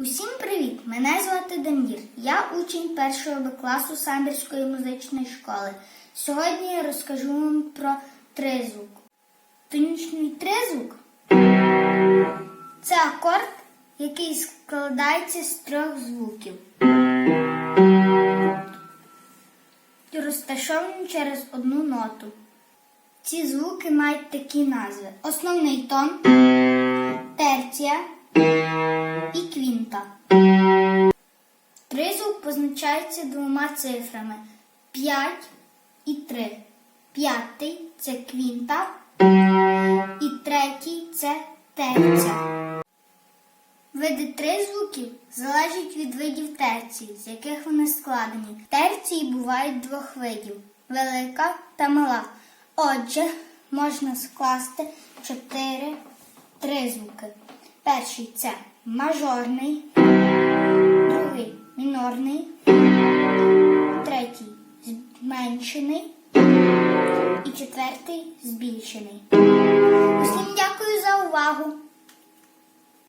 Усім привіт! Мене звати Дамір. Я учень першого Б класу Самбірської музичної школи. Сьогодні я розкажу вам про тризвук. Тонічний тризвук це акорд, який складається з трьох звуків. Розташовані через одну ноту. Ці звуки мають такі назви: основний тон, терція квінта. Тризвук позначається двома цифрами 5 і 3. П'ятий це квінта, і третій це терця. Види тризвуків залежать від видів терції, з яких вони складені. Терції бувають двох видів велика та мала. Отже, можна скласти чотири тризвуки. Перший це мажорний, другий мінорний, третій зменшений і четвертий збільшений. Усім дякую за увагу!